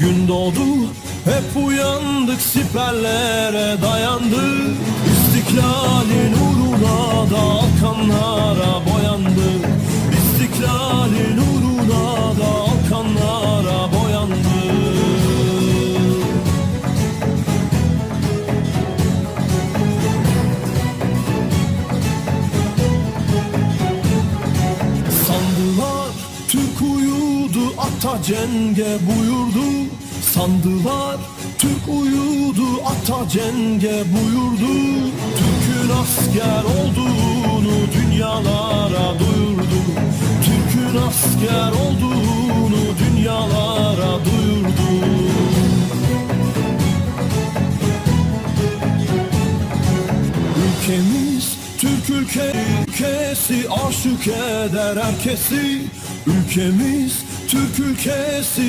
gün doğdu Hep uyandık siperlere dayandık. İstiklalin uyudu ata cenge buyurdu. Sandılar Türk uyudu ata cenge buyurdu. Türk'ün asker olduğunu dünyalara duyurdu. Türk'ün asker olduğunu dünyalara duyurdu. Ülkemiz Türk ülke ülkesi aşık eder herkesi Ülkemiz Türk ülkesi